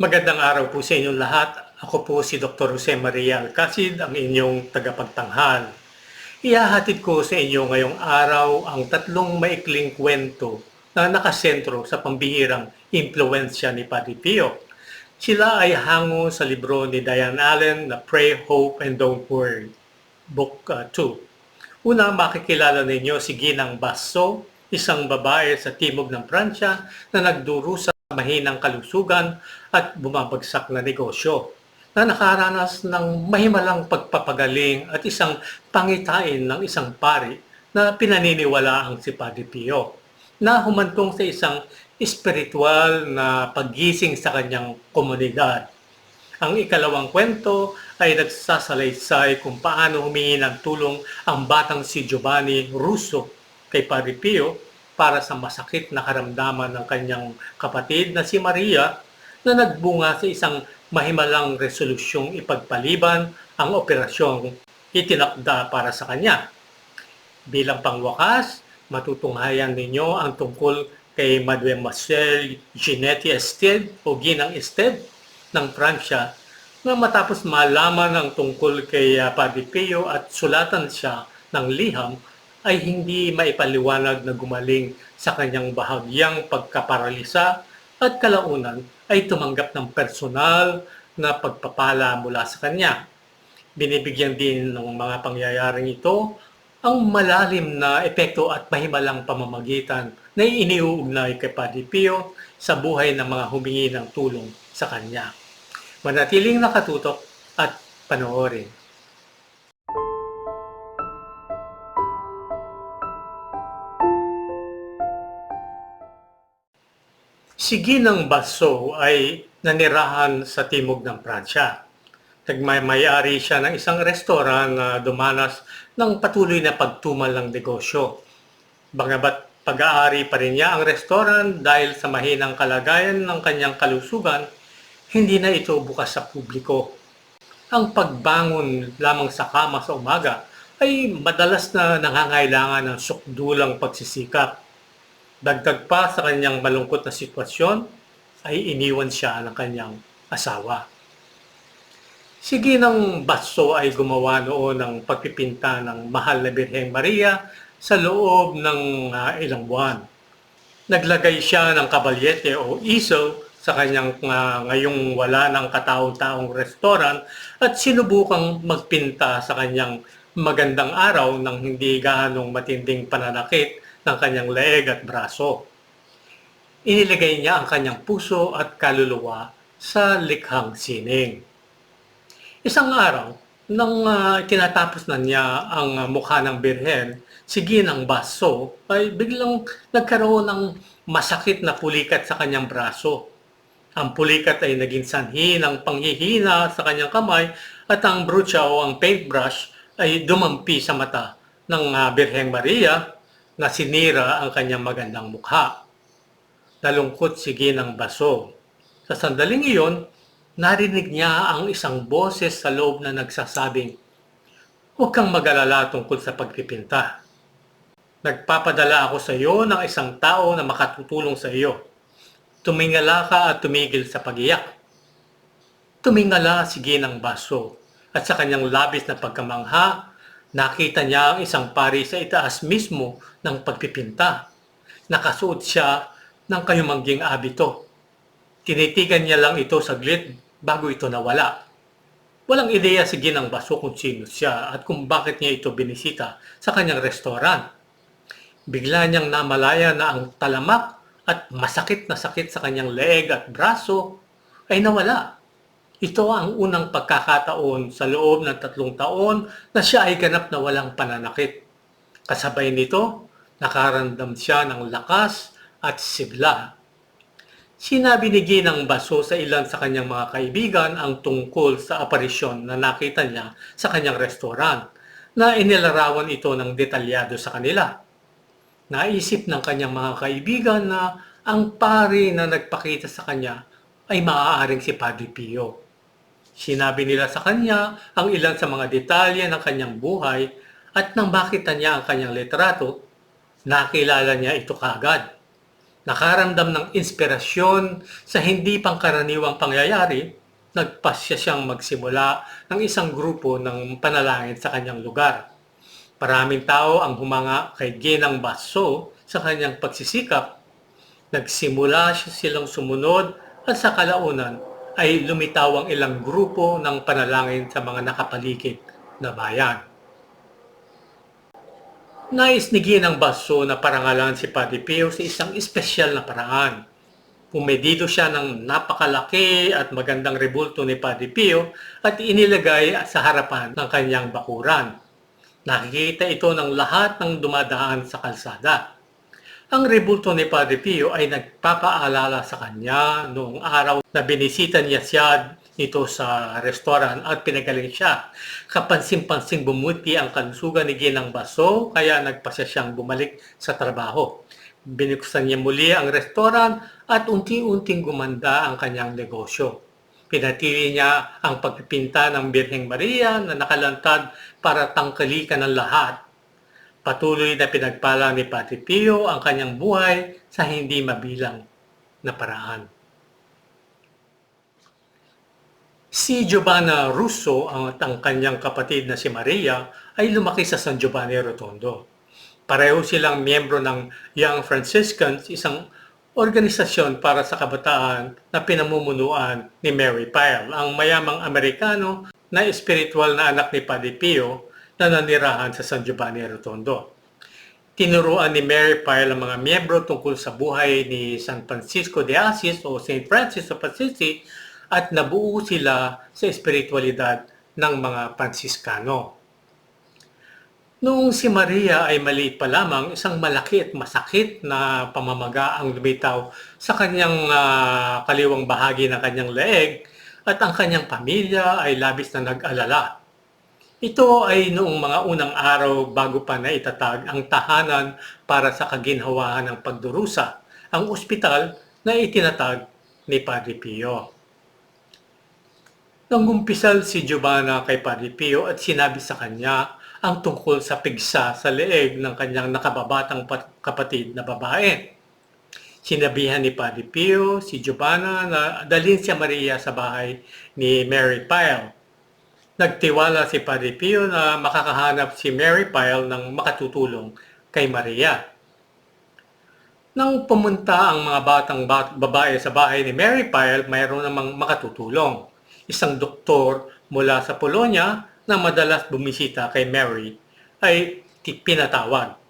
Magandang araw po sa inyong lahat. Ako po si Dr. Jose Maria Alcacid, ang inyong tagapagtanghal. Ihahatid ko sa inyo ngayong araw ang tatlong maikling kwento na nakasentro sa pambihirang impluensya ni Padre Pio. Sila ay hango sa libro ni Diane Allen na Pray, Hope, and Don't Worry, Book 2. Una, makikilala ninyo si Ginang Basso, isang babae sa timog ng Pransya na nagdurusa sa mahinang kalusugan at bumabagsak na negosyo na nakaranas ng mahimalang pagpapagaling at isang pangitain ng isang pari na pinaniniwala ang si Padre Pio na humantong sa isang espiritual na paggising sa kanyang komunidad. Ang ikalawang kwento ay nagsasalaysay kung paano humingi ng tulong ang batang si Giovanni Russo kay Padre Pio para sa masakit na karamdaman ng kanyang kapatid na si Maria na nagbunga sa isang mahimalang resolusyong ipagpaliban ang operasyong itinakda para sa kanya. Bilang pangwakas, matutunghayan ninyo ang tungkol kay Mademoiselle Ginette Ested o Ginang Ested ng Pransya na matapos malaman ang tungkol kay uh, Padre Pio at sulatan siya ng liham ay hindi maipaliwanag na gumaling sa kanyang bahagyang pagkaparalisa at kalaunan ay tumanggap ng personal na pagpapala mula sa kanya. Binibigyan din ng mga pangyayaring ito ang malalim na epekto at mahimalang pamamagitan na iniuugnay kay Padre Pio sa buhay ng mga humingi ng tulong sa kanya. Manatiling nakatutok at panoorin. Si Ginang Basso ay nanirahan sa timog ng Pransya. Nagmamayari siya ng isang restoran na dumanas ng patuloy na pagtumal ng negosyo. Bagamat pag-aari pa rin niya ang restoran dahil sa mahinang kalagayan ng kanyang kalusugan, hindi na ito bukas sa publiko. Ang pagbangon lamang sa kama sa umaga ay madalas na nangangailangan ng sukdulang pagsisikap. Dagdag pa sa kanyang malungkot na sitwasyon, ay iniwan siya ng kanyang asawa. Si Ginang Basso ay gumawa noon ng pagpipinta ng mahal na Birheng Maria sa loob ng uh, ilang buwan. Naglagay siya ng kabalyete o iso sa kanyang uh, ngayong wala ng kataong-taong restoran at sinubukang magpinta sa kanyang magandang araw ng hindi gaanong matinding pananakit ng kanyang leeg at braso. Inilagay niya ang kanyang puso at kaluluwa sa likhang sining. Isang araw, nang uh, tinatapos na niya ang uh, mukha ng birhen, si Ginang Baso ay biglang nagkaroon ng masakit na pulikat sa kanyang braso. Ang pulikat ay naging sanhi ng panghihina sa kanyang kamay at ang brucha o ang paintbrush ay dumampi sa mata ng uh, Birheng Maria na sinira ang kanyang magandang mukha nalungkot si Ginang Baso. Sa sandaling iyon, narinig niya ang isang boses sa loob na nagsasabing, Huwag kang magalala tungkol sa pagpipinta. Nagpapadala ako sa iyo ng isang tao na makatutulong sa iyo. Tumingala ka at tumigil sa pagiyak. Tumingala si Ginang Baso at sa kanyang labis na pagkamangha, nakita niya ang isang pari sa itaas mismo ng pagpipinta. Nakasuot siya ng kayumangging abito. Tinitigan niya lang ito saglit bago ito nawala. Walang ideya si Ginang Baso kung sino siya at kung bakit niya ito binisita sa kanyang restoran. Bigla niyang namalaya na ang talamak at masakit na sakit sa kanyang leeg at braso ay nawala. Ito ang unang pagkakataon sa loob ng tatlong taon na siya ay ganap na walang pananakit. Kasabay nito, nakaramdam siya ng lakas at sigla. Sinabi ni Ginang Baso sa ilan sa kanyang mga kaibigan ang tungkol sa aparisyon na nakita niya sa kanyang restoran na inilarawan ito ng detalyado sa kanila. Naisip ng kanyang mga kaibigan na ang pari na nagpakita sa kanya ay maaaring si Padre Pio. Sinabi nila sa kanya ang ilan sa mga detalye ng kanyang buhay at nang makita niya ang kanyang litrato, nakilala niya ito kagad Nakaramdam ng inspirasyon sa hindi pangkaraniwang pangyayari, nagpasya siyang magsimula ng isang grupo ng panalangin sa kanyang lugar. Maraming tao ang humanga kay Ginang Basso sa kanyang pagsisikap. Nagsimula siya silang sumunod at sa kalaunan ay lumitaw ang ilang grupo ng panalangin sa mga nakapaligid na bayan. Nais ni Ginang Basso na parangalan si Padre Pio sa isang espesyal na paraan. Pumedido siya ng napakalaki at magandang rebulto ni Padre Pio at inilagay sa harapan ng kanyang bakuran. Nakikita ito ng lahat ng dumadaan sa kalsada. Ang rebulto ni Padre Pio ay nagpapaalala sa kanya noong araw na binisita niya siya nito sa restaurant at pinagaling siya. Kapansin-pansing bumuti ang kalusugan ni Ginang Baso kaya nagpasya siyang bumalik sa trabaho. Binuksan niya muli ang restaurant at unti-unting gumanda ang kanyang negosyo. Pinatili niya ang pagpipinta ng Birheng Maria na nakalantad para tangkalikan ng lahat. Patuloy na pinagpala ni Pati Pio ang kanyang buhay sa hindi mabilang na paraan. Si Giovanna Russo at ang kanyang kapatid na si Maria ay lumaki sa San Giovanni Rotondo. Pareho silang miyembro ng Young Franciscans, isang organisasyon para sa kabataan na pinamumunuan ni Mary Pyle, ang mayamang Amerikano na espiritual na anak ni Padre Pio na nanirahan sa San Giovanni Rotondo. Tinuruan ni Mary Pyle ang mga miyembro tungkol sa buhay ni San Francisco de Assis o St. Francis of Assisi at nabuo sila sa espiritualidad ng mga Fransiskano. Noong si Maria ay maliit pa lamang, isang malaki at masakit na pamamaga ang lumitaw sa kanyang uh, kaliwang bahagi ng kanyang leeg at ang kanyang pamilya ay labis na nag-alala. Ito ay noong mga unang araw bago pa na itatag ang tahanan para sa kaginhawaan ng pagdurusa, ang ospital na itinatag ni Padre Pio. Nangumpisal si Giovanna kay Padre Pio at sinabi sa kanya ang tungkol sa pigsa sa leeg ng kanyang nakababatang kapatid na babae. Sinabihan ni Padre Pio si Giovanna na dalhin si Maria sa bahay ni Mary Pyle. Nagtiwala si Padre Pio na makakahanap si Mary Pyle ng makatutulong kay Maria. Nang pumunta ang mga batang babae sa bahay ni Mary Pyle, mayroon namang makatutulong isang doktor mula sa Polonia na madalas bumisita kay Mary ay pinatawag.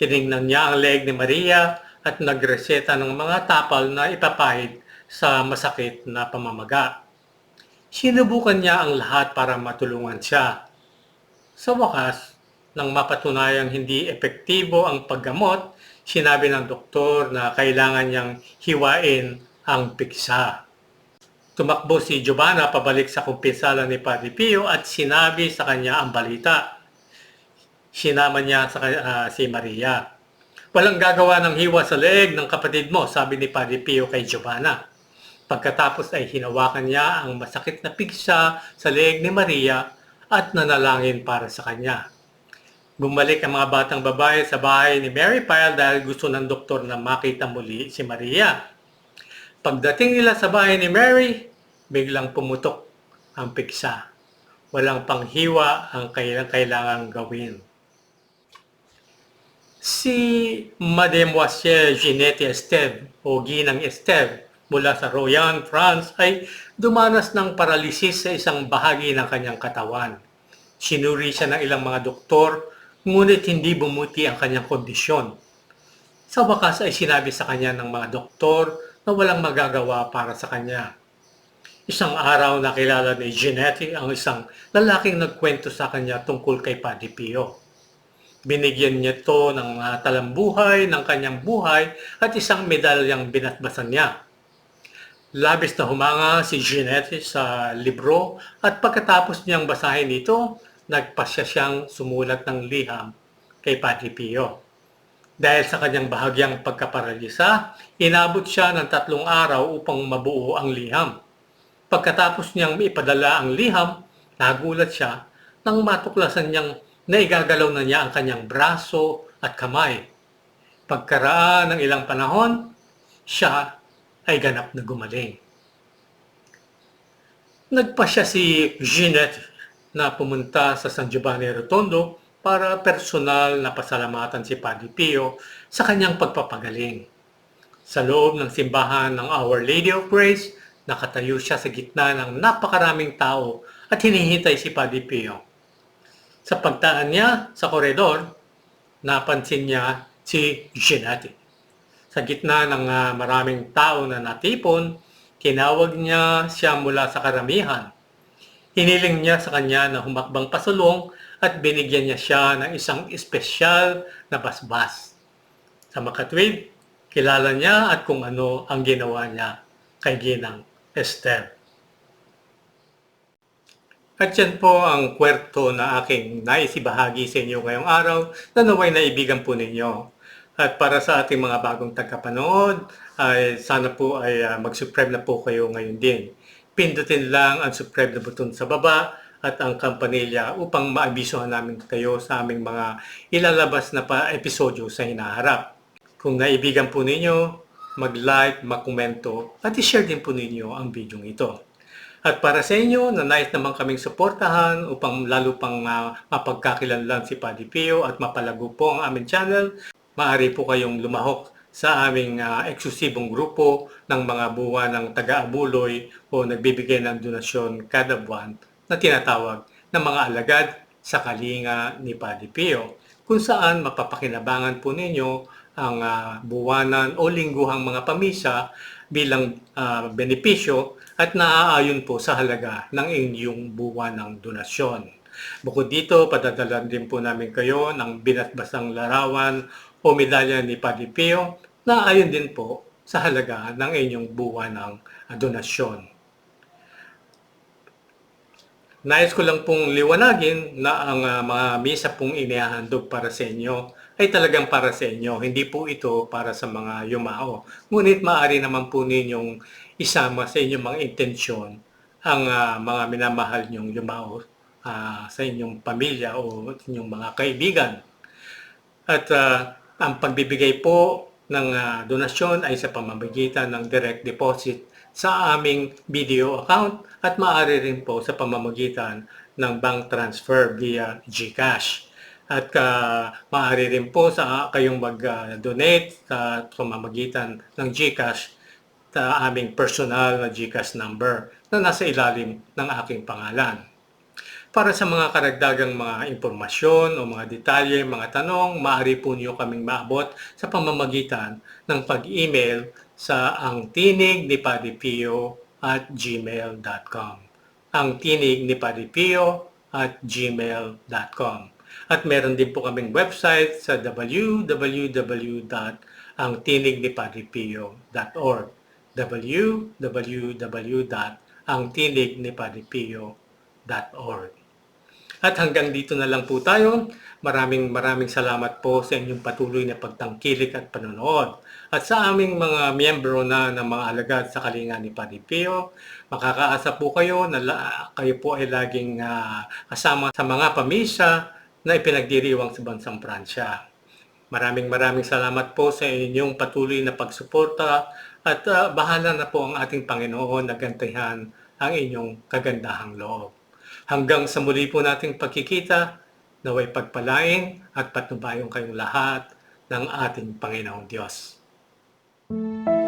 Tinignan niya ang leg ni Maria at nagreseta ng mga tapal na ipapahid sa masakit na pamamaga. Sinubukan niya ang lahat para matulungan siya. Sa wakas, nang mapatunayang hindi epektibo ang paggamot, sinabi ng doktor na kailangan niyang hiwain ang piksa. Tumakbo si Giovanna pabalik sa kumpinsala ni Padre Pio at sinabi sa kanya ang balita. Sinama niya sa, uh, si Maria. Walang gagawa ng hiwa sa leeg ng kapatid mo, sabi ni Padre Pio kay Giovanna. Pagkatapos ay hinawakan niya ang masakit na pigsa sa leeg ni Maria at nanalangin para sa kanya. Bumalik ang mga batang babae sa bahay ni Mary Pyle dahil gusto ng doktor na makita muli si Maria. Pagdating nila sa bahay ni Mary, biglang pumutok ang piksa. Walang panghiwa ang kailang kailangang gawin. Si Mademoiselle Ginette Esteve o Ginang Esteve mula sa Royan, France ay dumanas ng paralisis sa isang bahagi ng kanyang katawan. Sinuri siya ng ilang mga doktor, ngunit hindi bumuti ang kanyang kondisyon. Sa wakas ay sinabi sa kanya ng mga doktor na walang magagawa para sa kanya. Isang araw nakilala ni Ginetti ang isang lalaking nagkwento sa kanya tungkol kay Padre Pio. Binigyan niya to ng uh, talambuhay ng kanyang buhay at isang medalyang binatbasan niya. Labis na humanga si Ginetti sa libro at pagkatapos niyang basahin ito, nagpasya siyang sumulat ng liham kay Padre Pio. Dahil sa kanyang bahagyang pagkaparalisa, inabot siya ng tatlong araw upang mabuo ang liham. Pagkatapos niyang ipadala ang liham, nagulat siya nang matuklasan niyang naigagalaw na niya ang kanyang braso at kamay. Pagkaraan ng ilang panahon, siya ay ganap na gumaling. Nagpa siya si Jeanette na pumunta sa San Giovanni Rotondo para personal na pasalamatan si Padre Pio sa kanyang pagpapagaling. Sa loob ng simbahan ng Our Lady of Grace, nakatayo siya sa gitna ng napakaraming tao at hinihintay si Padre Pio. Sa pagtaan niya sa koridor, napansin niya si Jeanette. Sa gitna ng ah, maraming tao na natipon, tinawag niya siya mula sa karamihan. Hiniling niya sa kanya na humakbang pasulong at binigyan niya siya ng isang espesyal na basbas. Sa makatwid, kilala niya at kung ano ang ginawa niya kay Ginang Esther. At yan po ang kwerto na aking naisibahagi sa inyo ngayong araw na naway naibigan po ninyo. At para sa ating mga bagong tagapanood, ay sana po ay ah, mag-subscribe na po kayo ngayon din. Pindutin lang ang subscribe na button sa baba at ang kampanilya upang maabisuhan namin kayo sa aming mga ilalabas na pa episodyo sa hinaharap. Kung naibigan po ninyo, mag-like, mag-komento at i-share din po ninyo ang video ito. At para sa inyo na nais naman kaming suportahan upang lalo pang uh, mapagkakilanlan si Padre Pio at mapalago po ang aming channel, maaari po kayong lumahok sa aming uh, eksklusibong grupo ng mga buwan ng taga-abuloy o nagbibigay ng donasyon kada buwan na tinatawag na mga alagad sa kalinga ni Padre Pio kung saan mapapakinabangan po ninyo ang uh, buwanan o lingguhang mga pamisa bilang uh, benepisyo at naaayon po sa halaga ng inyong buwan ng donasyon. Bukod dito, padadalan din po namin kayo ng binatbasang larawan o medalya ni Padre Pio na ayon din po sa halaga ng inyong buwan ng donasyon. Nais ko lang pong liwanagin na ang uh, mga misa pong inihahandog para sa inyo ay talagang para sa inyo. Hindi po ito para sa mga yumao. Ngunit maaari naman po ninyong isama sa inyong mga intensyon ang uh, mga minamahal nyong yumao uh, sa inyong pamilya o inyong mga kaibigan. At uh, ang pagbibigay po ng uh, donasyon ay sa pamamagitan ng direct deposit sa aming video account at maaari rin po sa pamamagitan ng bank transfer via GCash. At uh, maaari rin po sa kayong mag-donate sa pamamagitan ng GCash sa aming personal na GCash number na nasa ilalim ng aking pangalan. Para sa mga karagdagang mga impormasyon o mga detalye, mga tanong, maaari po niyo kaming maabot sa pamamagitan ng pag-email sa ang tinig ni Padre Pio at gmail.com. Ang tinig ni Padre Pio at gmail.com. At meron din po kaming website sa www.angtinignipadrepio.org www.angtinignipadrepio.org At hanggang dito na lang po tayo. Maraming maraming salamat po sa inyong patuloy na pagtangkilik at panonood. At sa aming mga miyembro na ng mga alagad sa kalinga ni Padre Pio, makakaasa po kayo na kayo po ay laging uh, kasama sa mga pamisa na ipinagdiriwang sa bansang Pransya. Maraming maraming salamat po sa inyong patuloy na pagsuporta at uh, bahala na po ang ating Panginoon na gantihan ang inyong kagandahang loob. Hanggang sa muli po nating pagkikita, naway pagpalain at patnubayon kayong lahat ng ating Panginoong Diyos. Thank you.